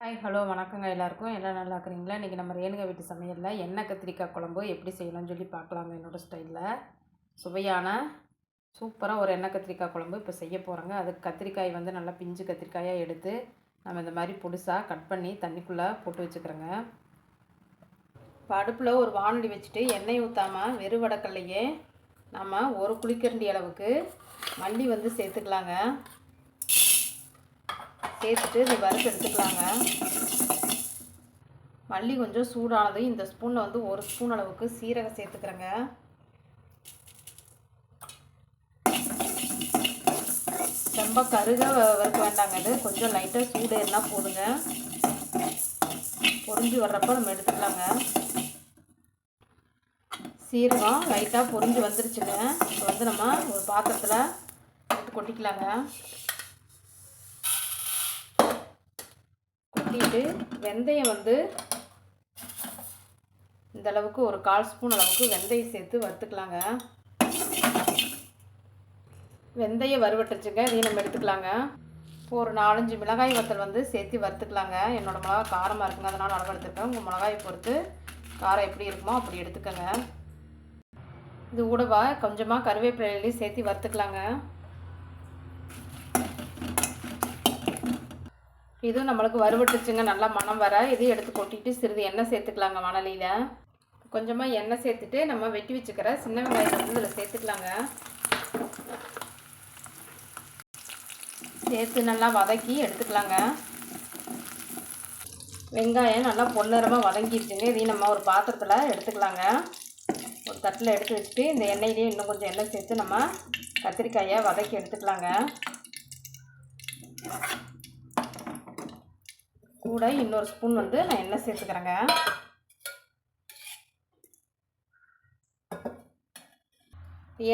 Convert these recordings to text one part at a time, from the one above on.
Hi hello வணக்கங்க எல்லாருக்கும். எல்லாம் நல்லா இருக்கிறீங்களா? இன்றைக்கி நம்ம ரேணுக வீட்டு சமையலில் எண்ணெய் கத்திரிக்காய் குழம்பு எப்படி செய்யணும்னு சொல்லி பார்க்கலாங்க என்னோடய ஸ்டைலில். சுவையான சூப்பராக ஒரு எண்ணெய் கத்திரிக்காய் குழம்பு இப்போ செய்ய போகிறோங்க அதுக்கு கத்திரிக்காய் வந்து நல்லா பிஞ்சு கத்திரிக்காயாக எடுத்து நம்ம இந்த மாதிரி புதுசாக கட் பண்ணி தண்ணிக்குள்ளே போட்டு வச்சுக்கிறோங்க. இப்போ அடுப்பில் ஒரு வானொலி வச்சுட்டு எண்ணெய் ஊற்றாமல் வெறும் வடக்கல்லையே நம்ம ஒரு குளிக்கரண்டி அளவுக்கு மல்லி வந்து சேர்த்துக்கலாங்க. சேர்த்துட்டு இது வறுத்து எடுத்துக்கலாங்க. மல்லி கொஞ்சம் சூடானது. இந்த ஸ்பூனில் வந்து ஒரு ஸ்பூன் அளவுக்கு சீரகம் சேர்த்துக்கிறேங்க. ரொம்ப கருக வறுக்க வேண்டாங்க இது. கொஞ்சம் லைட்டாக சூடு இருந்தால் போதுங்க. பொரிஞ்சு வர்றப்போ நம்ம எடுத்துக்கலாங்க. சீரகம் லைட்டாக பொரிஞ்சு வந்துருச்சுங்க. இப்போ வந்து நம்ம ஒரு பாத்திரத்தில் எடுத்து கொட்டிக்கலாங்க. கொட்டிட்டு வெந்தயம் வந்து இந்த அளவுக்கு ஒரு கால் ஸ்பூன் அளவுக்கு வெந்தயம் சேர்த்து வறுத்துக்கலாங்க. வெந்தயம் வறுவட்டுச்சுங்க இதையும் நம்ம எடுத்துக்கலாங்க. இப்போ ஒரு நாலஞ்சு மிளகாய் வத்தல் வந்து சேர்த்து வறுத்துக்கலாங்க. என்னோடய மிளகா காரமாக இருக்குங்க அதனால் அளவு எடுத்துருக்கேன் உங்கள் மிளகாயை பொறுத்து காரம் எப்படி இருக்குமோ அப்படி எடுத்துக்கோங்க. இது கூடவா கொஞ்சமாக கருவேப்பிலையிலையும் சேர்த்து வறுத்துக்கலாங்க. இதுவும் நம்மளுக்கு வறுவட்டுச்சுங்க நல்லா மணம் வர. இதையும் எடுத்து கொட்டிட்டு சிறிது எண்ணெய் சேர்த்துக்கலாங்க மணலியில் கொஞ்சமாக எண்ணெய் சேர்த்துட்டு நம்ம வெட்டி வச்சுக்கிற சின்ன வெங்காயத்தை வந்து இதில் சேர்த்துக்கலாங்க. சேர்த்து நல்லா வதக்கி எடுத்துக்கலாங்க. வெங்காயம் நல்லா பொன்னிறமாக வதங்கிடுச்சுங்க இதையும் நம்ம ஒரு பாத்திரத்தில் எடுத்துக்கலாங்க. ஒரு தட்டில் எடுத்து வச்சுட்டு இந்த எண்ணெயிலேயே இன்னும் கொஞ்சம் எண்ணெய் சேர்த்து நம்ம கத்திரிக்காயை வதக்கி எடுத்துக்கலாங்க. கூட இன்னொரு ஸ்பூன் வந்து நான் எண்ணெய் சேர்த்துக்கிறேங்க.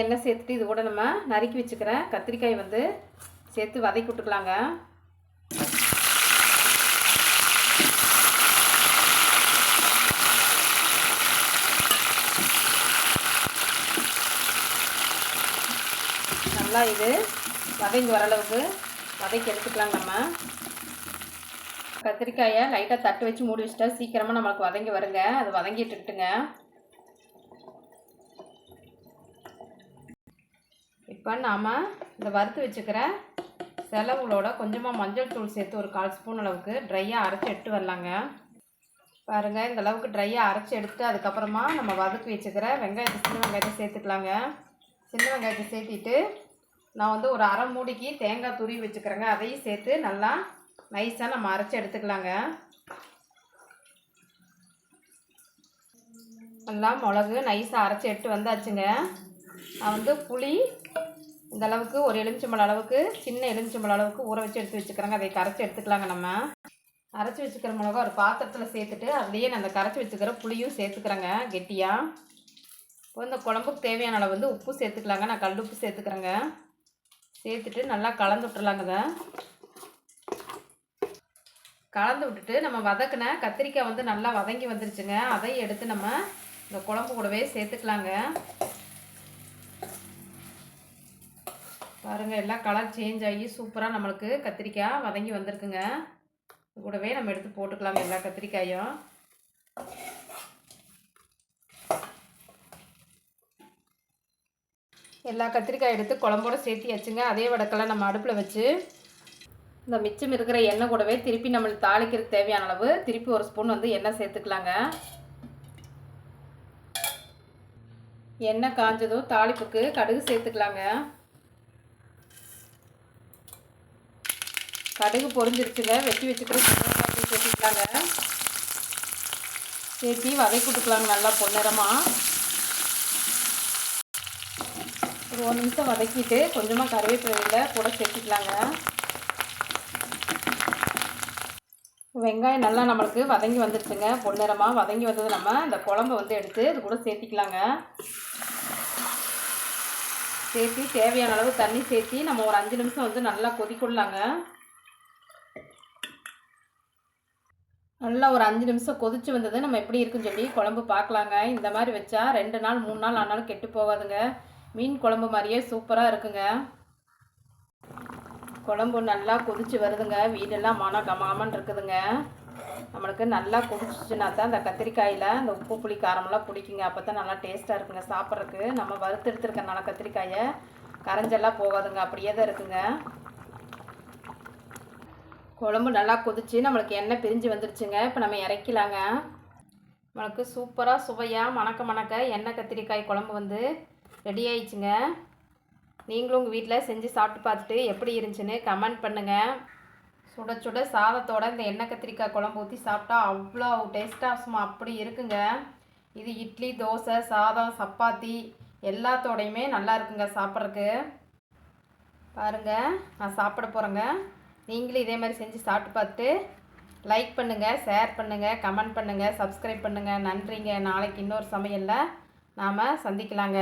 எண்ணெய் சேர்த்துட்டு இது கூட நம்ம நறுக்கி வச்சுக்கிறேன். கத்திரிக்காய் வந்து சேர்த்து வதக்கி விட்டுக்கலாங்க. நல்லா இது வதங்கி வர அளவுக்கு வதக்கி எடுத்துக்கலாங்க நம்ம. கத்திரிக்காயை லைட்டாக தட்டு வச்சு மூடி வச்சுட்டா சீக்கிரமாக நம்மளுக்கு வதங்கி வருங்க. அது வதங்கிட்டு இருக்குங்க இப்போ நாம் இந்த வறுத்து வச்சுக்கிற செலவுகளோட கொஞ்சமாக மஞ்சள் தூள் சேர்த்து ஒரு கால் ஸ்பூன் அளவுக்கு ட்ரையாக அரைச்சி எடுத்து வரலாங்க. பாருங்கள் இந்த அளவுக்கு ட்ரையாக அரைச்சி எடுத்து அதுக்கப்புறமா நம்ம வதக்கி வச்சுக்கிற வெங்காயத்தை சின்ன வெங்காயத்தை சேர்த்துக்கலாங்க. சின்ன வெங்காயத்தை சேர்த்திட்டு நான் வந்து ஒரு அரை மூடிக்கு தேங்காய் துருவி வச்சுக்கிறேங்க. அதையும் சேர்த்து நல்லா நைஸாக நம்ம அரைச்சி எடுத்துக்கலாங்க. நல்லா மிளகு நைஸாக அரைச்சி எடுத்து வந்தாச்சுங்க. நான் வந்து புளி இந்த அளவுக்கு ஒரு எலுமிச்சம்பழம் அளவுக்கு சின்ன எலுமிச்சம்பழம் அளவுக்கு ஊற வச்சு எடுத்து வச்சுக்கிறாங்க. அதை கரைச்சி எடுத்துக்கலாங்க நம்ம. அரைச்சி வச்சுக்கிற மிளகா ஒரு பாத்திரத்தில் சேர்த்துட்டு அதுலேயே நான் அந்த கரைச்சி வச்சுக்கிற புளியும் சேர்த்துக்கிறேங்க கெட்டியாக இப்போ இந்த குழம்புக்கு தேவையான அளவு வந்து உப்பு சேர்த்துக்கலாங்க. நான் கல் உப்பு சேர்த்துக்கிறேங்க. சேர்த்துட்டு நல்லா கலந்து விட்டுறலாங்க இதை. கலந்து விட்டுட்டு நம்ம வதக்கின கத்திரிக்காய் வந்து நல்லா வதங்கி வந்துருச்சுங்க. அதையும் எடுத்து நம்ம இந்த குழம்பு கூடவே சேர்த்துக்கலாங்க. பாருங்கள் எல்லாம் கலர் சேஞ்ச் ஆகி சூப்பராக நம்மளுக்கு கத்திரிக்காய் வதங்கி வந்திருக்குங்க. கூடவே நம்ம எடுத்து போட்டுக்கலாங்க எல்லா கத்திரிக்காயும். எல்லா கத்திரிக்காய் எடுத்து குழம்போட சேர்த்தியாச்சுங்க. அதே வடக்கெல்லாம் நம்ம அடுப்பில் வச்சு இந்த மிச்சம் இருக்கிற எண்ணெய் கூடவே திருப்பி நம்மளுக்கு தாளிக்கிறதுக்கு தேவையான அளவு திருப்பி ஒரு ஸ்பூன் வந்து எண்ணெய் சேர்த்துக்கலாங்க. எண்ணெய் காஞ்சதும் தாளிப்புக்கு கடுகு சேர்த்துக்கலாங்க. கடுகு பொறிஞ்சிருச்சுங்க வெட்டி வச்சுக்கிற சின்ன சேர்த்துக்கலாங்க. சேர்த்து வதக்கி விட்டுக்கலாங்க நல்லா பொன்னிறமாக ஒரு ஒரு நிமிஷம் வதக்கிட்டு கொஞ்சமாக கருவேப்பிலையில் கூட சேர்த்துக்கலாங்க. வெங்காயம் நல்லா நம்மளுக்கு வதங்கி வந்துடுச்சுங்க பொன்னிறமாக வதங்கி வந்தது நம்ம இந்த குழம்பு வந்து எடுத்து இது கூட சேர்த்திக்கலாங்க. சேர்த்து தேவையான அளவு தண்ணி சேர்த்தி நம்ம ஒரு அஞ்சு நிமிஷம் வந்து நல்லா கொதிக்கொள்ளலாங்க. நல்லா ஒரு அஞ்சு நிமிஷம் கொதிச்சு வந்தது நம்ம எப்படி இருக்குன்னு சொல்லி குழம்பு பார்க்கலாங்க. இந்த மாதிரி வச்சா ரெண்டு நாள் மூணு நாள் ஆனாலும் கெட்டு போகாதுங்க. மீன் குழம்பு மாதிரியே சூப்பராக இருக்குங்க. குழம்பு நல்லா கொதிச்சு வருதுங்க. வீடெல்லாம் மனம் கமகமன்னு இருக்குதுங்க. நம்மளுக்கு நல்லா கொதிச்சுன்னா தான் இந்த கத்திரிக்காயில் இந்த உப்பு புளி காரமெல்லாம் பிடிக்குங்க. அப்போ தான் நல்லா டேஸ்ட்டாக இருக்குங்க சாப்பிட்றதுக்கு. நம்ம வறுத்து எடுத்துருக்கனால கத்திரிக்காயை கரைஞ்செல்லாம் போகாதுங்க. அப்படியே தான் இருக்குங்க. குழம்பு நல்லா கொதிச்சு நம்மளுக்கு எண்ணெய் பிரிஞ்சு வந்துருச்சுங்க. இப்போ நம்ம இறக்கலாங்க. நம்மளுக்கு சூப்பராக சுவையாக மணக்க மணக்க எண்ணெய் கத்திரிக்காய் குழம்பு வந்து ரெடி ஆயிடுச்சுங்க. நீங்களும் உங்கள் வீட்டில் செஞ்சு சாப்பிட்டு பார்த்துட்டு எப்படி இருந்துச்சுன்னு கமெண்ட் பண்ணுங்கள் சுட சுட சாதத்தோட இந்த எண்ணெய் கத்திரிக்காய் குழம்பு ஊற்றி சாப்பிட்டா அவ்வளோ டேஸ்ட்டாக சும்மா அப்படி இருக்குங்க. இது இட்லி தோசை சாதம் சப்பாத்தி எல்லாத்தோடையுமே நல்லா இருக்குங்க சாப்பிட்றதுக்கு. பாருங்கள் நான் சாப்பிட போகிறேங்க நீங்களும் இதே மாதிரி செஞ்சு சாப்பிட்டு பார்த்துட்டு லைக் பண்ணுங்கள் ஷேர் பண்ணுங்கள் கமெண்ட் பண்ணுங்கள் சப்ஸ்கிரைப் பண்ணுங்கள் நன்றிங்க. நாளைக்கு இன்னொரு சமையலில் நாம் சந்திக்கலாங்க.